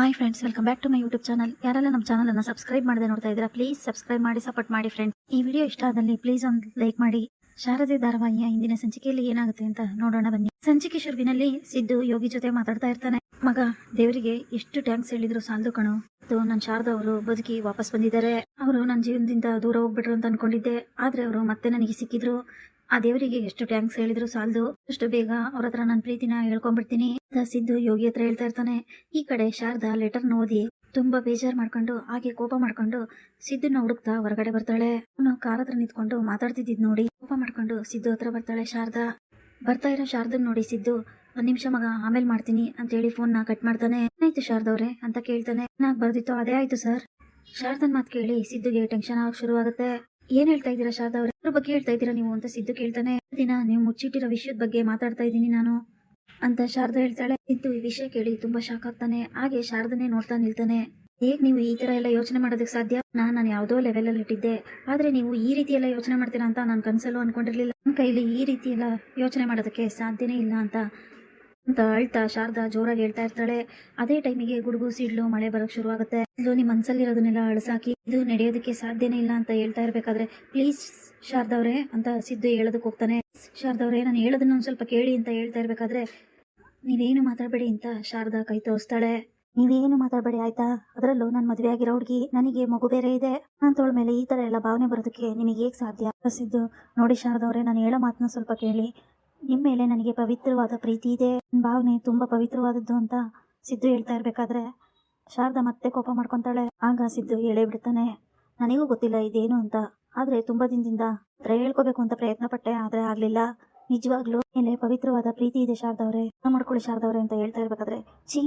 Hi friends welcome back to my YouTube channel ಯಾರೆಲ್ಲ ನಮ್ಮ channel ಅನ್ನು ಸಬ್ಸ್ಕ್ರೈಬ್ ಮಾಡದೆ ನೋಡ್ತಾ ಇದ್ದೀರಾ ಪ್ಲೀಸ್ ಸಬ್ಸ್ಕ್ರೈಬ್ ಮಾಡಿ ಸಪೋರ್ಟ್ ಮಾಡಿ ಫ್ರೆಂಡ್ಸ್ ಈ ವಿಡಿಯೋ ಇಷ್ಟ ಆದಲ್ಲಿ ಪ್ಲೀಸ್ ಒಂದು ಲೈಕ್ ಮಾಡಿ. ಶಾರದೆ ಧಾರಾವಾಹಿಯ ಇಂದಿನ ಸಂಚಿಕೆಯಲ್ಲಿ ಏನಾಗುತ್ತೆ ಅಂತ ನೋಡೋಣ ಬನ್ನಿ. ಸಂಚಿಕೆ ಶುರುವಿನಲ್ಲಿ ಸಿದ್ದು ಯೋಗಿ ಜೊತೆ ಮಾತಾಡ್ತಾ ಇರ್ತಾನೆ. ಮಗ, ದೇವರಿಗೆ ಎಷ್ಟು ಟ್ಯಾಂಕ್ಸ್ ಹೇಳಿದ್ರು ಸಾಲದು ಕಣು. ನನ್ನ ಶಾರದಾ ಅವರು ಬದುಕಿ ವಾಪಸ್ ಬಂದಿದ್ದಾರೆ. ಅವರು ನನ್ನ ಜೀವನದಿಂದ ದೂರ ಹೋಗ್ಬಿಟ್ರು ಅಂತ ಅನ್ಕೊಂಡಿದ್ದೆ. ಆದ್ರೆ ಅವರು ಮತ್ತೆ ನನಗೆ ಸಿಕ್ಕಿದ್ರು. ಆ ದೇವರಿಗೆ ಎಷ್ಟು ಟ್ಯಾಂಕ್ಸ್ ಹೇಳಿದ್ರು ಸಾಲದು, ಅಷ್ಟು ಬೇಗ ಅವ್ರ ಹತ್ರ ನನ್ನ ಪ್ರೀತಿನ ಹೇಳ್ಕೊಂಡ್ಬಿಡ್ತೀನಿ ಸಿದ್ದು ಯೋಗಿ ಹತ್ರ ಹೇಳ್ತಾ ಇರ್ತಾನೆ. ಈ ಕಡೆ ಶಾರದಾ ಲೆಟರ್ ಓದಿ ತುಂಬಾ ಬೇಜಾರ್ ಮಾಡ್ಕೊಂಡು, ಹಾಗೆ ಕೋಪ ಮಾಡ್ಕೊಂಡು ಸಿದ್ದುನ ಹುಡುಕ್ತಾ ಹೊರಗಡೆ ಬರ್ತಾಳೆ. ಅವನು ಕಾರ್ ಹತ್ರ ನಿಂತ್ಕೊಂಡು ಮಾತಾಡ್ತಿದ್ದಿದ್ ನೋಡಿ ಕೋಪ ಮಾಡ್ಕೊಂಡು ಸಿದ್ದು ಹತ್ರ ಬರ್ತಾಳೆ. ಶಾರದಾ, ಬರ್ತಾ ಇರೋ ಶಾರದನ್ ನೋಡಿ ಸಿದ್ದು, ಒಂದ್ ನಿಮಿಷ ಮಗ, ಆಮೇಲೆ ಮಾಡ್ತೀನಿ ಅಂತ ಹೇಳಿ ಫೋನ್ನ ಕಟ್ ಮಾಡ್ತಾನೆ. ಏನಾಯ್ತು ಶಾರದವ್ರೆ ಅಂತ ಕೇಳ್ತಾನೆ. ಬರ್ದಿತ್ತು ಅದೇ ಆಯ್ತು ಸರ್ ಶಾರದನ್ ಮಾತು ಕೇಳಿ ಸಿದ್ದುಗೆ ಟೆನ್ಷನ್ ಆಗಕ್ ಶುರು ಆಗುತ್ತೆ ಏನ್ ಹೇಳ್ತಾ ಇದ್ದೀರಾ ಶಾರದಾ ಅವ್ರ? ಬಗ್ಗೆ ಹೇಳ್ತಾ ಇದ್ದೀರಾ ನೀವು ಅಂತ ಸಿದ್ದು ಕೇಳ್ತಾನೆ ದಿನ ನೀವು ಮುಚ್ಚಿಟ್ಟಿರೋ ವಿಷಯದ ಬಗ್ಗೆ ಮಾತಾಡ್ತಾ ಇದ್ದೀನಿ ನಾನು ಅಂತ ಶಾರದಾ ಹೇಳ್ತಾಳೆ. ಸಿದ್ದು ಈ ವಿಷಯ ಕೇಳಿ ತುಂಬಾ ಶಾಕ್ ಆಗ್ತಾನೆ. ಹಾಗೆ ಶಾರದನೆ ನೋಡ್ತಾ ನಿಲ್ತಾನೆ. ಹೇಗ್ ನೀವು ಈ ತರ ಎಲ್ಲ ಯೋಚನೆ ಮಾಡೋದಕ್ಕೆ ಸಾಧ್ಯ? ನಾನ್ ನಾನು ಯಾವ್ದೋ ಲೆವೆಲ್ ಅಲ್ಲಿ ಇಟ್ಟಿದ್ದೆ. ಆದ್ರೆ ನೀವು ಈ ರೀತಿ ಎಲ್ಲ ಯೋಚನೆ ಮಾಡ್ತೀರಾ ಅಂತ ನಾನು ಕನ್ಸಲ್ಲೂ ಅನ್ಕೊಂಡಿರ್ಲಿಲ್ಲ. ನನ್ನ ಕೈಲಿ ಈ ರೀತಿ ಎಲ್ಲ ಯೋಚನೆ ಮಾಡೋದಕ್ಕೆ ಸಾಧ್ಯನೇ ಇಲ್ಲ ಅಂತ ಅಂತ ಅಳ್ತಾ ಶಾರದಾ ಜೋರಾಗಿ ಹೇಳ್ತಾ ಇರ್ತಾಳೆ. ಅದೇ ಟೈಮಿಗೆ ಗುಡುಗು, ಸಿಡ್ಲು, ಮಳೆ ಬರೋಕ್ ಶುರುವಾಗುತ್ತೆ. ಇದು ನಿಮ್ಮ ಮನ್ಸಲ್ಲಿರೋದನ್ನೆಲ್ಲ ಅಳಸಾಕಿ, ಇದು ನಡೆಯೋದಕ್ಕೆ ಸಾಧ್ಯನೇ ಇಲ್ಲ ಅಂತ ಹೇಳ್ತಾ ಇರ್ಬೇಕಾದ್ರೆ ಪ್ಲೀಸ್ ಶಾರದವ್ರೆ ಅಂತ ಸಿದ್ದು ಹೇಳೋದಕ್ಕೆ ಹೋಗ್ತಾನೆ. ಶಾರದವ್ರೆ ನಾನು ಹೇಳೋದನ್ನ ಒಂದ್ ಸ್ವಲ್ಪ ಕೇಳಿ ಅಂತ ಹೇಳ್ತಾ ಇರ್ಬೇಕಾದ್ರೆ ನೀವೇನು ಮಾತಾಡಬೇಡಿ ಅಂತ ಶಾರದಾ ಕೈ ತೋರಿಸ್ತಾಳೆ. ನೀವೇನು ಮಾತಾಡಬೇಡಿ ಆಯ್ತಾ? ಅದರಲ್ಲೂ ನಾನು ಮದುವೆ ಆಗಿರೋ ಹುಡುಗಿ, ನನಗೆ ಮಗು ಬೇರೆ ಇದೆ. ನಾನು ತೋಳ ಮೇಲೆ ಈ ತರ ಎಲ್ಲ ಭಾವನೆ ಬರೋದಕ್ಕೆ ನಿಮಗೆ ಹೇಗೆ ಸಾಧ್ಯ? ಸಿದ್ದು, ನೋಡಿ ಶಾರದವ್ರೆ ನಾನು ಹೇಳೋ ಮಾತನ್ನ ಸ್ವಲ್ಪ ಕೇಳಿ. ನಿಮ್ಮ ಮೇಲೆ ನನಗೆ ಪವಿತ್ರವಾದ ಪ್ರೀತಿ ಇದೆ. ಭಾವನೆ ತುಂಬಾ ಪವಿತ್ರವಾದದ್ದು ಅಂತ ಸಿದ್ದು ಹೇಳ್ತಾ ಇರ್ಬೇಕಾದ್ರೆ ಶಾರದಾ ಮತ್ತೆ ಕೋಪ ಮಾಡ್ಕೊಂತಾಳೆ. ಆಗ ಸಿದ್ದು ಹೇಳೇ ಬಿಡ್ತಾನೆ, ನನಗೂ ಗೊತ್ತಿಲ್ಲ ಇದೇನು ಅಂತ. ಆದ್ರೆ ತುಂಬಾ ದಿನದಿಂದ ಹತ್ರ ಹೇಳ್ಕೋಬೇಕು ಅಂತ ಪ್ರಯತ್ನ ಪಟ್ಟೆ ಆದ್ರೆ ಆಗ್ಲಿಲ್ಲ. ನಿಜವಾಗ್ಲೂ ಮೇಲೆ ಪವಿತ್ರವಾದ ಪ್ರೀತಿ ಇದೆ ಶಾರದವ್ರೆ ಮಾಡ್ಕೊಳ್ಳಿ ಶಾರದವ್ರೆ ಅಂತ ಹೇಳ್ತಾ ಇರ್ಬೇಕಾದ್ರೆ, ಛೀ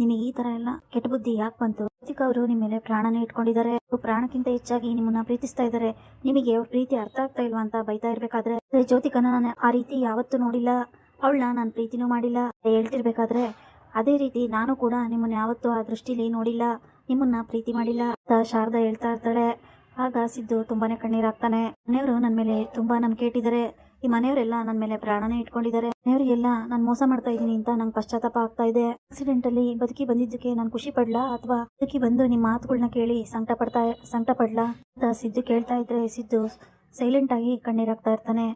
ನಿಮಗೆ ಈ ತರ ಎಲ್ಲ ಕೆಟ್ಟ ಬುದ್ಧಿ ಯಾಕೆ ಬಂತು? ಜ್ಯೋತಿಕಾ ಅವರು ನಿಮ್ಮ ಮೇಲೆ ಪ್ರಾಣನ ಇಟ್ಕೊಂಡಿದ್ದಾರೆ. ಪ್ರಾಣಕ್ಕಿಂತ ಹೆಚ್ಚಾಗಿ ನಿಮ್ಮನ್ನ ಪ್ರೀತಿಸ್ತಾ ಇದ್ದಾರೆ. ನಿಮಗೆ ಅವ್ರ ಪ್ರೀತಿ ಅರ್ಥ ಆಗ್ತಾ ಇಲ್ವಾ ಅಂತ ಬೈತಾ ಇರ್ಬೇಕಾದ್ರೆ ಜ್ಯೋತಿಕನ ನಾನು ಆ ರೀತಿ ಯಾವತ್ತೂ ನೋಡಿಲ್ಲ. ಅವಳನ್ನ ನಾನು ಪ್ರೀತಿನೂ ಮಾಡಿಲ್ಲ. ಹೇಳ್ತಿರ್ಬೇಕಾದ್ರೆ, ಅದೇ ರೀತಿ ನಾನು ಕೂಡ ನಿಮ್ಮನ್ನ ಯಾವತ್ತೂ ಆ ದೃಷ್ಟಿಲಿ ನೋಡಿಲ್ಲ. ನಿಮ್ಮನ್ನ ಪ್ರೀತಿ ಮಾಡಿಲ್ಲ ಅಂತ ಶಾರದಾ ಹೇಳ್ತಾ ಇರ್ತಾಳೆ. ಆಗ ಸಿದ್ದು ತುಂಬಾನೇ ಕಣ್ಣೀರಾಗ್ತಾನೆ ಮನೆಯವರು ನನ್ನ ಮೇಲೆ ತುಂಬಾ ನಂಬಿಕೆ ಇಟ್ಟಿದ್ದಾರೆ. ಈ ಮನೆಯವರೆಲ್ಲ ನನ್ನ ಮೇಲೆ ಪ್ರಾಣನೇ ಇಟ್ಕೊಂಡಿದ್ದಾರೆ. ಮನೆಯವರಿಗೆಲ್ಲ ನಾನು ಮೋಸ ಮಾಡ್ತಾ ಇದ್ದೀನಿ ಅಂತ ನಂಗೆ ಪಶ್ಚಾತ್ತಾಪ ಆಗ್ತಾ ಇದೆ. ಆಕ್ಸಿಡೆಂಟ್ ಅಲ್ಲಿ ಬದುಕಿ ಬಂದಿದ್ದಕ್ಕೆ ನಾನು ಖುಷಿ ಪಡ್ಲಾ ಅಥವಾ ಬದುಕಿ ಬಂದು ನಿಮ್ಮ ಮಾತುಗಳನ್ನ ಕೇಳಿ ಸಂಕಟ ಪಡ್ತಾ ಸಂಕಟ ಪಡ್ಲಾ ಅಂತ ಸಿದ್ದು ಕೇಳ್ತಾ ಇದ್ರೆ ಸಿದ್ದು ಸೈಲೆಂಟ್ ಆಗಿ ಕಣ್ಣೀರಾಗ್ತಾ ಇರ್ತಾನೆ.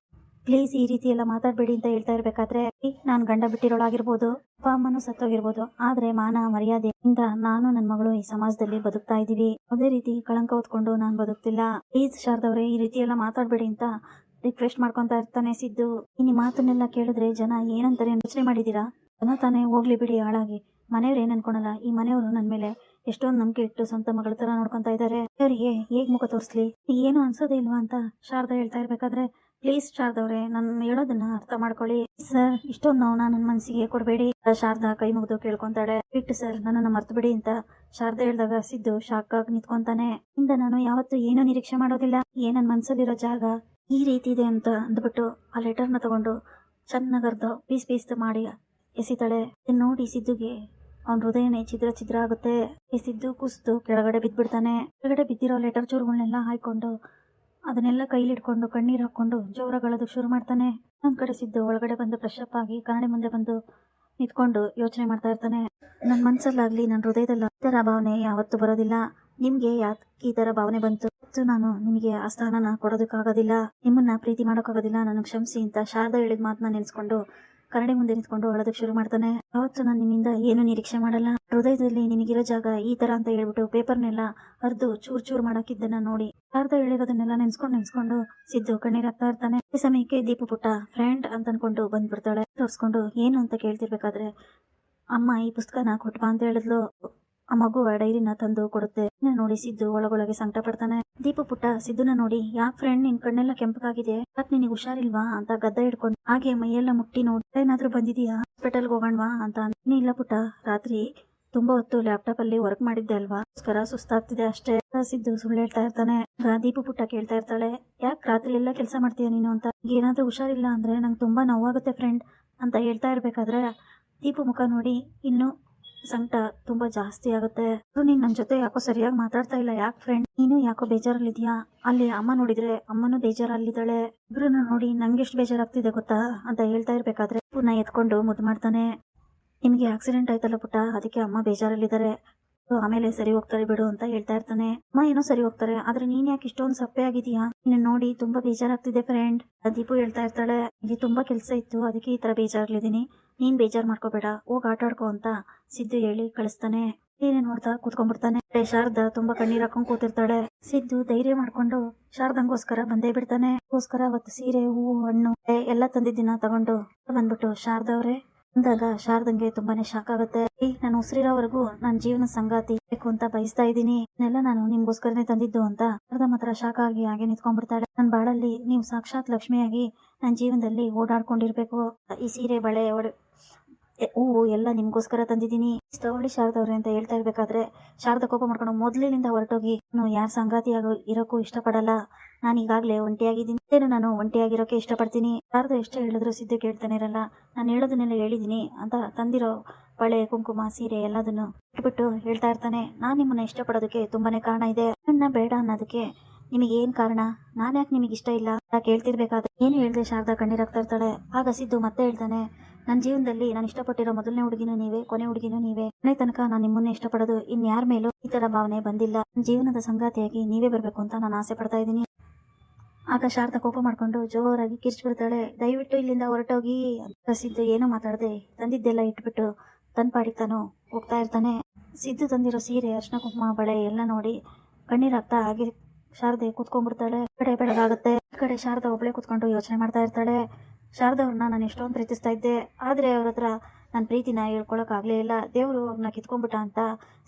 ಪ್ಲೀಸ್ ಈ ರೀತಿ ಎಲ್ಲ ಮಾತಾಡಬೇಡಿ ಅಂತ ಹೇಳ್ತಾ ಇರ್ಬೇಕಾದ್ರೆ ನಾನು ಗಂಡ ಬಿಟ್ಟಿರೋಳಾಗಿರ್ಬೋದು, ಅಪ್ಪ ಅಮ್ಮನೂ ಸತ್ತೋಗಿರ್ಬೋದು. ಆದ್ರೆ ಮಾನ ಮರ್ಯಾದೆ ಇಂದ ನಾನು ನನ್ನ ಮಗಳು ಈ ಸಮಾಜದಲ್ಲಿ ಬದುಕ್ತಾ ಇದ್ದೀವಿ. ಅದೇ ರೀತಿ ಕಳಂಕ ಹೊತ್ಕೊಂಡು ನಾನು ಬದುಕ್ತಿಲ್ಲ. ಪ್ಲೀಸ್ ಶಾರದವ್ರೆ ಈ ರೀತಿ ಎಲ್ಲ ಮಾತಾಡಬೇಡಿ ಅಂತ ರಿಕ್ವೆಸ್ಟ್ ಮಾಡ್ಕೊಂತ ಇರ್ತಾನೆ ಸಿದ್ದು. ಇನ್ನು ಮಾತನ್ನೆಲ್ಲ ಕೇಳಿದ್ರೆ ಜನ ಏನಂತಾರೆ ಯೋಚನೆ ಮಾಡಿದೀರಾ ಜನ ತಾನೇ ಹೋಗ್ಲಿ ಬಿಡಿ ಹಾಳಾಗಿ. ಮನೆಯವ್ರು ಏನ್ ಅನ್ಕೊಳಲ್ಲ. ಈ ಮನೆಯವರು ನನ್ನ ಮೇಲೆ ಎಷ್ಟೊಂದು ನಂಬಿಕೆ ಇಟ್ಟು ಸ್ವಂತ ಮಗಳ ತರ ನೋಡ್ಕೊಂತ ಇದ್ದಾರೆ. ಅವರಿಗೆ ಹೇಗ್ ಮುಖ ತೋರಿಸ್ಲಿ? ಏನು ಅನ್ಸೋದೇ ಇಲ್ವಾ ಅಂತ ಶಾರದಾ ಹೇಳ್ತಾ ಇರ್ಬೇಕಾದ್ರೆ ಪ್ಲೀಸ್ ಶಾರದವ್ರೆ ನಾನು ಹೇಳೋದನ್ನ ಅರ್ಥ ಮಾಡ್ಕೊಳ್ಳಿ. ಸರ್, ಇಷ್ಟೊಂದು ನೋವನ್ನ ನನ್ನ ಮನಸ್ಸಿಗೆ ಕೊಡಬೇಡಿ. ಶಾರದಾ ಕೈ ಮುಗಿದು ಕೇಳ್ಕೊಂತಾಳೆ. ಬಿಟ್ಟು ಸರ್, ನನ್ನನ್ನು ಮರ್ತು ಬಿಡಿ ಅಂತ ಶಾರದಾ ಹೇಳ್ದಾಗ ಸಿದ್ದು ಶಾಕ್ ಆಗಿ ನಿಂತ್ಕೊಂತಾನೆ. ಇಂದ ನಾನು ಯಾವತ್ತೂ ಏನೂ ನಿರೀಕ್ಷೆ ಮಾಡೋದಿಲ್ಲ. ಏನ್ ನನ್ನ ಮನ್ಸಲ್ಲಿರೋ ಜಾಗ? ಈ ರೀತಿ ಇದೆ ಅಂತ ಅಂದ್ಬಿಟ್ಟು ಆ ಲೆಟರ್ನ ತಗೊಂಡು ಚೆನ್ನಾಗರ್ದು ಪೀಸ್ ಪೀಸ್ ಮಾಡಿ ಎಸಿತಾಳೆ. ನೋಡಿ ಸಿದ್ದುಗೆ ಅವನ ಹೃದಯನೇ ಚಿದ್ರ ಚಿದ್ರ ಆಗುತ್ತೆ. ಈ ಸಿದ್ದು ಕುಸ್ದು ಕೆಳಗಡೆ ಬಿದ್ದ್ಬಿಡ್ತಾನೆ ಕೆಳಗಡೆ ಬಿದ್ದಿರೋ ಲೆಟರ್ ಚೂರುಗಳನ್ನೆಲ್ಲ ಹಾಯ್ಕೊಂಡು ಅದನ್ನೆಲ್ಲ ಕೈಲಿಟ್ಕೊಂಡು ಕಣ್ಣೀರು ಹಾಕೊಂಡು ಜೋರಾಗಳೋದಕ್ಕೆ ಶುರು ಮಾಡ್ತಾನೆ. ಒಂದ್ ಕಡೆ ಸಿದ್ದು ಒಳಗಡೆ ಬಂದು ಫ್ರೆಶ್ ಅಪ್ ಆಗಿ ಕನ್ನಡಿ ಮುಂದೆ ಬಂದು ನಿಂತ್ಕೊಂಡು ಯೋಚನೆ ಮಾಡ್ತಾ ಇರ್ತಾನೆ. ನನ್ನ ಮನಸ್ಸಲ್ಲಾಗ್ಲಿ ನನ್ನ ಹೃದಯದಲ್ಲಿ ಈ ಥರ ಭಾವನೆ ಯಾವತ್ತೂ ಬರೋದಿಲ್ಲ. ನಿಮ್ಗೆ ಯಾಕೆ ಈ ತರ ಭಾವನೆ ಬಂತು? ಮತ್ತು ನಾನು ನಿಮಗೆ ಆ ಸ್ಥಾನನ ಕೊಡೋದಕ್ಕಾಗೋದಿಲ್ಲ, ನಿಮ್ಮನ್ನ ಪ್ರೀತಿ ಮಾಡೋಕ್ಕಾಗೋದಿಲ್ಲ ನನಗೆ ಕ್ಷಮಿಸಿ ಅಂತ ಶಾರದಾ ಹೇಳಿದ ಮಾತನ್ನ ನೆನೆಸ್ಕೊಂಡು ಕನ್ನಡಿ ಮುಂದೆ ನಿಂತ್ಕೊಂಡು ಅಳೋದಕ್ಕೆ ಶುರು ಮಾಡ್ತಾನೆ. ಅವತ್ತು ನಾನು ನಿಮ್ಮಿಂದ ಏನು ನಿರೀಕ್ಷೆ ಮಾಡಲ್ಲ. ಹೃದಯದಲ್ಲಿ ನಿಮಗಿರೋ ಜಾಗ ಈ ತರ ಅಂತ ಹೇಳ್ಬಿಟ್ಟು ಪೇಪರ್ನೆಲ್ಲ ಹರಿದು ಚೂರ್ ಚೂರ್ ಮಾಡಾಕಿದ್ದನ್ನ ನೋಡಿ ಶಾರದಾ ಹೇಳಿರೋದನ್ನೆಲ್ಲ ನೆನ್ಸ್ಕೊಂಡು ನೆನ್ಸ್ಕೊಂಡು ಸಿದ್ದು ಕಣ್ಣೀರಾಗ್ತಾ ಇರ್ತಾನೆ. ಈ ಸಮಯಕ್ಕೆ ದೀಪು ಪುಟ್ಟ ಫ್ರೆಂಡ್ ಅಂತ ಅನ್ಕೊಂಡು ಬಂದ್ಬಿಡ್ತಾಳೆ. ತೋರಿಸ್ಕೊಂಡು ಏನು ಅಂತ ಕೇಳ್ತಿರ್ಬೇಕಾದ್ರೆ, ಅಮ್ಮ, ಈ ಪುಸ್ತಕನ ಕೊಟ್ಬಾ ಅಂತ ಹೇಳಿದ್ಲು. ಆ ಮಗು ಡೈರಿನ ತಂದು ಕೊಡುತ್ತೆ. ನೋಡಿ ಸಿದ್ದು ಒಳಗೊಳಗೆ ಸಂಕಟ ಪಡ್ತಾನೆ ದೀಪು ಪುಟ್ಟ ಸಿದ್ದುನ ನೋಡಿ, ಯಾಕೆ ಫ್ರೆಂಡ್ ನಿನ್ ಕಣ್ಣೆಲ್ಲ ಕೆಂಪಗಾಗಿದೆ? ಯಾಕೆ ನಿನಗೆ ಹುಷಾರಿಲ್ವಾ? ಅಂತ ಗದ್ದ ಹಿಡ್ಕೊಂಡು, ಹಾಗೆ ಮೈಯೆಲ್ಲ ಮುಟ್ಟಿ ನೋಡಿ, ಏನಾದ್ರೂ ಬಂದಿದೀಯಾ? ಹಾಸ್ಪಿಟಲ್ಗೆ ಹೋಗೋಣವಾ? ಅಂತ ನೀ ಇಲ್ಲ ಪುಟ್ಟ, ರಾತ್ರಿ ತುಂಬಾ ಹೊತ್ತು ಲ್ಯಾಪ್ಟಾಪ್ ಅಲ್ಲಿ ವರ್ಕ್ ಮಾಡಿದ್ದೆ ಅಲ್ವಾ? ಅದಕ್ಕೋಸ್ಕರ ಸುಸ್ತಾಗ್ತಿದೆ ಅಷ್ಟೇ. ಸಿದ್ದು ಸುಳ್ಳು ಹೇಳ್ತಾ ಇರ್ತಾನೆ. ದೀಪು ಪುಟ್ಟ ಕೇಳ್ತಾ ಇರ್ತಾಳೆ, ಯಾಕೆ ರಾತ್ರಿ ಎಲ್ಲ ಕೆಲಸ ಮಾಡ್ತೀಯ ನೀನು? ಅಂತ ಏನಾದ್ರೂ ಹುಷಾರಿಲ್ಲ ಅಂದ್ರೆ ನಂಗೆ ತುಂಬಾ ನೋವಾಗುತ್ತೆ ಫ್ರೆಂಡ್ ಅಂತ ಹೇಳ್ತಾ ಇರ್ಬೇಕಾದ್ರೆ, ದೀಪು ಮುಖ ನೋಡಿ, ಇನ್ನು ಸಂಕಟ ತುಂಬಾ ಜಾಸ್ತಿ ಆಗುತ್ತೆ. ನೀನ್ ನನ್ ಜೊತೆ ಯಾಕೋ ಸರಿಯಾಗಿ ಮಾತಾಡ್ತಾ ಇಲ್ಲ. ಯಾಕೆ ಫ್ರೆಂಡ್ ನೀನು ಯಾಕೋ ಬೇಜಾರಲ್ಲಿದ್ಯಾ? ಅಲ್ಲಿ ಅಮ್ಮ ನೋಡಿದ್ರೆ ಅಮ್ಮನೂ ಬೇಜಾರಲ್ಲಿದ್ದಾಳೆ. ಇಬ್ರು ನೋಡಿ ನಂಗೆ ಎಷ್ಟು ಬೇಜಾರಾಗ್ತಿದೆ ಗೊತ್ತಾ? ಅಂತ ಹೇಳ್ತಾ ಇರ್ಬೇಕಾದ್ರೆ ಪುನಃ ಎತ್ಕೊಂಡು ಮುದ್ದು ಮಾಡ್ತಾನೆ. ನಿಮಗೆ ಆಕ್ಸಿಡೆಂಟ್ ಆಯ್ತಲ್ಲ ಪುಟ್ಟ? ಅದಕ್ಕೆ ಅಮ್ಮ ಬೇಜಾರಲ್ಲಿದ್ದಾರೆ. ಆಮೇಲೆ ಸರಿ ಹೋಗ್ತಾರೆ ಬಿಡು ಅಂತ ಹೇಳ್ತಾ ಇರ್ತಾನೆ. ಅಮ್ಮ ಏನೋ ಸರಿ ಹೋಗ್ತಾರೆ. ಆದ್ರೆ ನೀನ್ ಯಾಕೆ ಇಷ್ಟೊಂದು ಸಪ್ಪೆ ಆಗಿದೀಯಾ ನಿನ್ನ ನೋಡಿ ತುಂಬಾ ಬೇಜಾರಾಗ್ತಿದೆ ಫ್ರೆಂಡ್ ದೀಪು ಹೇಳ್ತಾ ಇರ್ತಾಳೆ. ಇಲ್ಲಿ ತುಂಬಾ ಕೆಲಸ ಇತ್ತು. ಅದಕ್ಕೆ ಈ ತರ ಬೇಜಾರ್ಲಿದ್ದೀನಿ. ನೀನ್ ಬೇಜಾರ್ ಮಾಡ್ಕೋಬೇಡ, ಹೋಗ್ ಆಟ ಆಡ್ಕೋ ಅಂತ ಸಿದ್ದು ಹೇಳಿ ಕಳಿಸ್ತಾನೆ. ನೀನೇ ನೋಡ್ತಾ ಕೂತ್ಕೊಂಡ್ಬಿಡ್ತಾನೆ. ಶಾರದಾ ತುಂಬಾ ಕಣ್ಣೀರ್ ಹಾಕೊಂಡ್ ಕೂತಿರ್ತಾಳೆ. ಸಿದ್ದು ಧೈರ್ಯ ಮಾಡ್ಕೊಂಡು ಶಾರದಂಗೋಸ್ಕರ ಬಂದೇ ಬಿಡ್ತಾನೆ. ಅವತ್ತು ಸೀರೆ, ಹೂವು, ಹಣ್ಣು ಎಲ್ಲಾ ತಂದಿದ್ದೀನ ತಗೊಂಡು ಬಂದ್ಬಿಟ್ಟು ಶಾರದವ್ರೆ ಅಂದಾಗ ಶಾರದಂಗೆ ತುಂಬಾನೇ ಶಾಕ್ ಆಗುತ್ತೆ. ನಾನು ಉಸಿರಿರೋವರೆಗೂ ನನ್ನ ಜೀವನ ಸಂಗಾತಿ ಬೇಕು ಅಂತ ಬಯಸ್ತಾ ಇದ್ದೀನಿ. ಇದನ್ನೆಲ್ಲ ನಾನು ನಿಮ್ಗೋಸ್ಕರನೇ ತಂದಿದ್ದು ಅಂತ ಅರ್ಧ ಮಾತ್ರ ಶಾಕ್ ಆಗಿ ಹಾಗೆ ನಿಂತ್ಕೊಂಡ್ಬಿಡ್ತಾಳೆ. ನನ್ನ ಬಾಳಲ್ಲಿ ನೀವು ಸಾಕ್ಷಾತ್ ಲಕ್ಷ್ಮಿಯಾಗಿ ನನ್ನ ಜೀವನದಲ್ಲಿ ಓಡಾಡ್ಕೊಂಡಿರ್ಬೇಕು. ಈ ಸೀರೆ ಬಳೆ ಹೂವು ಎಲ್ಲ ನಿಮ್ಗೋಸ್ಕರ ತಂದಿದ್ದೀನಿ. ಶಾರದ ಶಾರದವ್ರೆ ಅಂತ ಹೇಳ್ತಾ ಇರ್ಬೇಕಾದ್ರೆ, ಶಾರದ ಕೋಪ ಮಾಡ್ಕೊಂಡು ಮೊದ್ಲಿನಿಂದ ಹೊರಟೋಗಿ ನಾನು ಯಾರ ಸಂಗಾತಿಯಾಗೋ ಇರೋಕ್ಕೂ ಇಷ್ಟಪಡಲ್ಲ. ನಾನು ಈಗಾಗಲೇ ಒಂಟಿಯಾಗಿದ್ದೀನಿ. ಏನು ನಾನು ಒಂಟಿಯಾಗಿರೋಕೆ ಇಷ್ಟಪಡ್ತೀನಿ. ಶಾರದ ಎಷ್ಟು ಹೇಳಿದ್ರು ಸಿದ್ದು ಕೇಳ್ತಾನೆ ಇರಲ್ಲ. ನಾನು ಹೇಳೋದನ್ನೆಲ್ಲ ಹೇಳಿದ್ದೀನಿ ಅಂತ ತಂದಿರೋ ಬಳೆ, ಕುಂಕುಮ, ಸೀರೆ ಎಲ್ಲದನ್ನು ಇಟ್ಬಿಟ್ಟು ಹೇಳ್ತಾ ಇರ್ತಾನೆ. ನಾನು ನಿಮ್ಮನ್ನ ಇಷ್ಟಪಡೋದಕ್ಕೆ ತುಂಬಾನೇ ಕಾರಣ ಇದೆ. ಬೇಡ ಅನ್ನೋದಕ್ಕೆ ನಿಮಗೆ ಏನ್ ಕಾರಣ? ನಾನು ಯಾಕೆ ನಿಮಗೆ ಇಷ್ಟ ಇಲ್ಲ ಕೇಳ್ತಿರ್ಬೇಕಾದ್ರೆ ಏನು ಹೇಳ್ದೆ? ಶಾರದಾ ಕಣ್ಣೀರಾಗ್ತಾ ಇರ್ತಾಳೆ. ಆಗ ಸಿದ್ದು ಮತ್ತೆ ಹೇಳ್ತಾನೆ ನನ್ನ ಜೀವನದಲ್ಲಿ ನಾನು ಇಷ್ಟಪಟ್ಟಿರೋ ಮೊದಲನೇ ಹುಡುಗಿನೂ ನೀವೇ, ಕೊನೆ ಹುಡುಗಿನೂ ನೀವೇ. ಕೊನೆ ತನಕ ನಾನು ನಿಮ್ಮನ್ನೇ ಇಷ್ಟಪಡೋದು ಇನ್ಯಾರ ಮೇಲೂ ಈ ತರ ಭಾವನೆ ಬಂದಿಲ್ಲ. ಜೀವನದ ಸಂಗಾತಿಯಾಗಿ ನೀವೇ ಬರಬೇಕು ಅಂತ ನಾನು ಆಸೆ ಪಡ್ತಾ ಇದ್ದೀನಿ. ಆಗ ಶಾರದಾ ಕೋಪ ಮಾಡ್ಕೊಂಡು ಜೋರಾಗಿ ಕಿರ್ಚ್ಬಿಡ್ತಾಳೆ. ದಯವಿಟ್ಟು ಇಲ್ಲಿಂದ ಹೊರಟೋಗಿ. ಸಿದ್ದು ಏನೂ ಮಾತಾಡದೆ, ತಂದಿದ್ದೆಲ್ಲ ಇಟ್ಬಿಟ್ಟು ತಾನು ಹೋಗ್ತಾ ಇರ್ತಾನೆ. ಸಿದ್ದು ತಂದಿರೋ ಸೀರೆ, ಅರ್ಶನ ಕುಂಕುಮ, ಬಳೆ ಎಲ್ಲ ನೋಡಿ ಕಣ್ಣೀರಾಗ್ತಾ ಹಾಗೆ ಶಾರದೆ ಕೂತ್ಕೊಂಡ್ಬಿಡ್ತಾಳೆ. ಕಡೆ ಬೆಳಗಾಗುತ್ತೆ, ಈ ಕಡೆ ಶಾರದಾ ಒಬ್ಳೆ ಕುತ್ಕೊಂಡು ಯೋಚನೆ ಮಾಡ್ತಾ ಇರ್ತಾಳೆ. ಶಾರದಾ ಅವ್ರನ್ನ ನಾನು ಎಷ್ಟೊಂದು ಪ್ರೀತಿಸ್ತಾ ಇದ್ದೆ. ಆದ್ರೆ ಅವ್ರ ಹತ್ರ ನನ್ನ ಪ್ರೀತಿನ ಹೇಳ್ಕೊಳಕ್ ಆಗ್ಲೇ ಇಲ್ಲ. ದೇವ್ರು ಅವ್ರನ್ನ ಕಿತ್ಕೊಂಡ್ಬಿಟ್ಟ ಅಂತ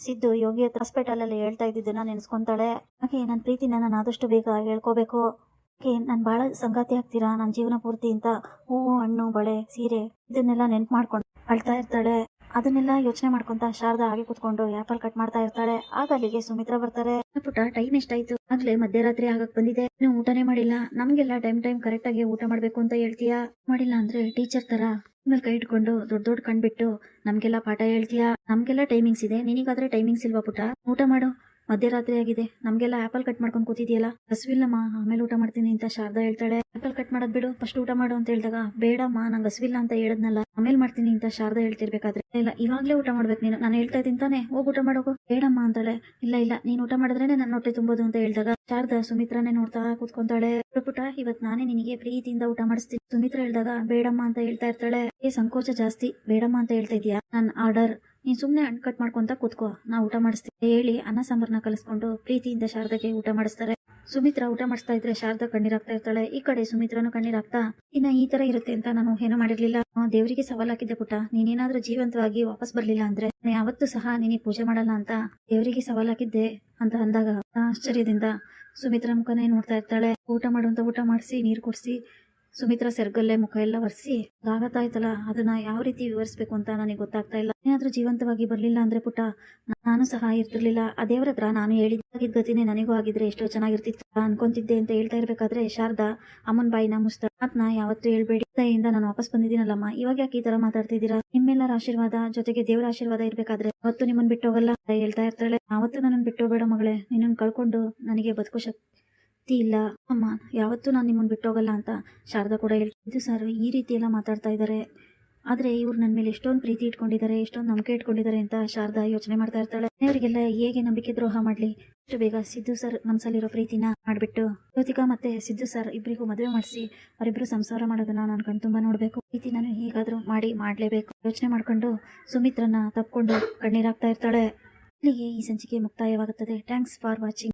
ಸಿದ್ದು ಯೋಗಿ ಹತ್ರ ಹಾಸ್ಪಿಟಲ್ ಅಲ್ಲಿ ಹೇಳ್ತಾ ಇದ್ದಿದ್ದನ್ನ ನೆನೆಸ್ಕೊಂತಾಳೆ. ಹಾಗೆ ನನ್ನ ಪ್ರೀತಿನ ನಾನು ಆದಷ್ಟು ಬೇಗ ಹೇಳ್ಕೋಬೇಕು? ಹಾಗೆ ನಾನು ಬಹಳ ಸಂಗಾತಿ ಆಗ್ತೀರಾ? ನನ್ನ ಜೀವನ ಪೂರ್ತಿ ಅಂತ ಹೂವು, ಹಣ್ಣು, ಬಳೆ, ಸೀರೆ ಇದನ್ನೆಲ್ಲ ನೆನ್ಪು ಮಾಡ್ಕೊಂಡು ಅಳ್ತಾ ಇರ್ತಾಳೆ. ಅದನ್ನೆಲ್ಲ ಯೋಚನೆ ಮಾಡ್ಕೊಂತ ಶಾರದ ಹಾಗೆ ಕುತ್ಕೊಂಡು ಆಪಲ್ ಕಟ್ ಮಾಡ್ತಾ ಇರ್ತಾಳೆ. ಆಗ ಅಲ್ಲಿಗೆ ಸುಮಿತ್ರಾ ಬರ್ತಾರೆ. ಪುಟ ಟೈಮ್ ಎಷ್ಟಾಯ್ತು? ಆಗ್ಲೇ ಮಧ್ಯರಾತ್ರಿ ಆಗಕ್ ಬಂದಿದೆ. ನೀವು ಊಟನೇ ಮಾಡಿಲ್ಲ. ನಮ್ಗೆಲ್ಲ ಟೈಮ್ ಟೈಮ್ ಕರೆಕ್ಟ್ ಆಗಿ ಊಟ ಮಾಡ್ಬೇಕು ಅಂತ ಹೇಳ್ತೀಯಾ? ಮಾಡಿಲ್ಲ ಅಂದ್ರೆ ಟೀಚರ್ ತರ ಮೇಲೆ ಕೈ ಇಟ್ಕೊಂಡು ದೊಡ್ಡ ದೊಡ್ಡ ಕಣ್ಬಿಟ್ಟು ನಮ್ಗೆಲ್ಲ ಪಾಠ ಹೇಳ್ತೀಯಾ? ನಮ್ಗೆಲ್ಲ ಟೈಮಿಂಗ್ಸ್ ಇದೆ. ನಿನಗಾದ್ರೆ ಟೈಮಿಂಗ್ಸ್ ಇಲ್ವಾ ಪುಟ ಊಟ ಮಾಡು. ಮಧ್ಯರಾತ್ರಿ ಆಗಿದೆ. ನಮ್ಗೆಲ್ಲ ಆಪಲ್ ಕಟ್ ಮಾಡ್ಕೊಂಡು ಕೂತಿದ್ಯಲ್ಲ? ಹಸುವಿಲ್ಲಮ್ಮ, ಆಮೇಲೆ ಊಟ ಮಾಡ್ತೀನಿ ಅಂತ ಶಾರದಾ ಹೇಳ್ತಾಳೆ. ಆಪಲ್ ಕಟ್ ಮಾಡೋದ್ ಬಿಡು. ಫಸ್ಟ್ ಊಟ ಮಾಡು ಅಂತ ಹೇಳಿದಾಗ ಬೇಡಮ್ಮ ನಂಗೆ ಹಸಿವಿಲ್ಲ ಅಂತ ಹೇಳದ್ನಲ್ಲ. ಆಮೇಲೆ ಮಾಡ್ತೀನಿ ಅಂತ ಶಾರದಾ ಹೇಳ್ತಿರ್ಬೇಕಾದ್ರೆ. ಇಲ್ಲ ಇವಾಗ್ಲೇ ಊಟ ಮಾಡ್ಬೇಕು ನೀನು. ನಾನು ಹೇಳ್ತಾ ಇದ್ದೀನಿ ತಾನೆ. ಹೋಗಿ ಊಟ ಮಾಡೋಗು. ಬೇಡಮ್ಮ ಅಂತಾಳೆ. ಇಲ್ಲ ಇಲ್ಲ, ನೀನ್ ಊಟ ಮಾಡಿದ್ರೇನೆ ನನ್ನ ಹೊಟ್ಟೆ ತುಂಬೋದು ಅಂತ ಹೇಳಿದಾಗ, ಶಾರದಾ ಸುಮಿತ್ರಾನೇ ನೋಡ್ತಾ ಕೂತ್ಕೊಂತಾಳೆ. ಪುಟ ಇವತ್ ನಾನೇ ನಿನಗೆ ಪ್ರೀತಿಯಿಂದ ಊಟ ಮಾಡಿಸ್ತೀನಿ. ಸುಮಿತ್ರಾ ಹೇಳಿದಾಗ ಬೇಡಮ್ಮ ಅಂತ ಹೇಳ್ತಾ ಇರ್ತಾಳೆ. ಏ, ಸಂಕೋಚ ಜಾಸ್ತಿ. ಬೇಡಮ್ಮ ಅಂತ ಹೇಳ್ತಾ ಇದೀಯಾ? ನನ್ ಆರ್ಡರ್. ನೀನ್ ಸುಮ್ನೆ ಹಣ್ಣು ಕಟ್ ಮಾಡ್ಕೊಂತ ಕೂತ್ಕೋ. ನಾ ಊಟ ಮಾಡಿಸ್ತೀನಿ. ಹೇಳಿ ಅನ್ನ ಸಾಂಬಾರ್ನ ಕಲಿಸ್ಕೊಂಡು ಪ್ರೀತಿಯಿಂದ ಶಾರದಾಗೆ ಊಟ ಮಾಡಿಸ್ತಾರೆ. ಸುಮಿತ್ರಾ ಊಟ ಮಾಡಿಸ್ತಾ ಇದ್ರೆ ಶಾರದಾ ಕಣ್ಣೀರಾಗ್ತಾ ಇರ್ತಾಳೆ. ಈ ಕಡೆ ಸುಮಿತ್ರನು ಕಣ್ಣೀರಾಗ್ತಾ ಇನ್ನ ಈ ತರ ಇರುತ್ತೆ ಅಂತ ನಾನು ಏನೋ ಮಾಡಿರ್ಲಿಲ್ಲ. ದೇವರಿಗೆ ಸವಾಲ್ ಹಾಕಿದ್ದೆ ಪುಟ್ಟ. ನೀನೇನಾದ್ರೂ ಜೀವಂತವಾಗಿ ವಾಪಸ್ ಬರ್ಲಿಲ್ಲ ಅಂದ್ರೆ ಯಾವತ್ತು ಸಹ ನೀನೇ ಪೂಜೆ ಮಾಡಲ್ಲ ಅಂತ ದೇವರಿಗೆ ಸವಾಲ್ ಹಾಕಿದ್ದೆ ಅಂತ ಅಂದಾಗ ಆಶ್ಚರ್ಯದಿಂದ ಸುಮಿತ್ರಾ ಮುಖನೇ ನೋಡ್ತಾ ಇರ್ತಾಳೆ. ಊಟ ಮಾಡುವಂತ ಊಟ ಮಾಡಿಸಿ, ನೀರು ಕುಡಿಸಿ ಸುಮಿತ್ರಾ ಸೆರ್ಗಲ್ಲೇ ಮುಖ ಎಲ್ಲ ಒರೆಸಿ ಆಯ್ತಲ್ಲ ಅದನ್ನ ಯಾವ ರೀತಿ ವಿವರಿಸ್ಬೇಕು ಅಂತ ನನಗೆ ಗೊತ್ತಾಗ್ತಾ ಇಲ್ಲ. ಏನಾದ್ರೂ ಜೀವಂತವಾಗಿ ಬರ್ಲಿಲ್ಲ ಅಂದ್ರೆ ಪುಟ್ಟ, ನಾನು ಸಹ ಇರ್ತಿರ್ಲಿಲ್ಲ. ದೇವ್ರ ಹತ್ರ ನಾನು ಹೇಳಿದ್ದಾಗಿದ್ದ ಗತಿನೇ ನನಗೂ ಆಗಿದ್ರೆ ಎಷ್ಟೋ ಚೆನ್ನಾಗಿರ್ತಿತ್ತು. ಅನ್ಕೊಂತಿದ್ದೆ ಅಂತ ಹೇಳ್ತಾ ಇರ್ಬೇಕಾದ್ರೆ ಶಾರದಾ, ಅಮ್ಮನ್ ಬಾಯಿನ ಮುಸ್ತಾತ್ನ ಯಾವತ್ತೂ ಹೇಳ್ಬೇಡಿ. ತಾಯಿಯಿಂದ ನಾನು ವಾಪಸ್ ಬಂದಿದ್ದೀನಲ್ಲಮ್ಮ. ಇವಾಗ ಯಾಕೆ ಈ ತರ ಮಾತಾಡ್ತಿದ್ದೀರಾ? ನಿಮ್ಮೆಲ್ಲರ ಆಶೀರ್ವಾದ, ಜೊತೆಗೆ ದೇವರ ಆಶೀರ್ವಾದ ಇರ್ಬೇಕಾದ್ರೆ ಅವತ್ತು ನಿಮ್ಮನ್ ಬಿಟ್ಟು ಹೋಗಲ್ಲ ಅಂತ ಹೇಳ್ತಾ ಇರ್ತಾಳೆ. ಅವತ್ತು ನನ್ನ ಬಿಟ್ಟು ಹೋಗಬೇಡ ಮಗಳೇ. ನಿನ್ನನ್ನು ಕಳ್ಕೊಂಡು ನನಗೆ ಬದುಕು ಶಕ್ತಿ ಇಲ್ಲ. ಅಮ್ಮ, ಯಾವತ್ತೂ ನಾನು ನಿಮ್ಮನ್ನು ಬಿಟ್ಟು ಹೋಗಲ್ಲ ಅಂತ ಶಾರದಾ ಕೂಡ ಹೇಳ್ತಿದ್ದು. ಸರ್, ಈ ರೀತಿ ಎಲ್ಲ ಮಾತಾಡ್ತಾ ಇದ್ದಾರೆ. ಆದ್ರೆ ಇವ್ರು ನನ್ನ ಮೇಲೆ ಎಷ್ಟೊಂದು ಪ್ರೀತಿ ಇಟ್ಕೊಂಡಿದ್ದಾರೆ, ಎಷ್ಟೊಂದು ನಂಬಿಕೆ ಇಟ್ಕೊಂಡಿದ್ದಾರೆ ಅಂತ ಶಾರದಾ ಯೋಚನೆ ಮಾಡ್ತಾ ಇರ್ತಾಳೆ. ಅವರಿಗೆಲ್ಲ ಹೇಗೆ ನಂಬಿಕೆ ದ್ರೋಹ ಮಾಡಲಿ? ಅಷ್ಟು ಬೇಗ ಸಿದ್ದು ಸರ್ ಮನಸ್ಸಲ್ಲಿರೋ ಪ್ರೀತಿನ ಮಾಡಿಬಿಟ್ಟು ಜ್ಯೋತಿಕಾ ಮತ್ತೆ ಸಿದ್ದು ಸರ್ ಇಬ್ಬರಿಗೂ ಮದುವೆ ಮಾಡಿಸಿ ಅವರಿಬ್ರು ಸಂಸಾರ ಮಾಡೋದನ್ನ ನಾನು ಕಣ್ ತುಂಬ ನೋಡ್ಬೇಕು. ಪ್ರೀತಿ ನಾನು ಹೇಗಾದರೂ ಮಾಡಿ ಮಾಡಲೇಬೇಕು. ಯೋಚನೆ ಮಾಡ್ಕೊಂಡು ಸುಮಿತ್ರನ್ನ ತಪ್ಕೊಂಡು ಕಣ್ಣೀರಾಗ್ತಾ ಇರ್ತಾಳೆ. ಇಲ್ಲಿಗೆ ಈ ಸಂಚಿಕೆ ಮುಕ್ತಾಯವಾಗುತ್ತದೆ. Thanks for watching.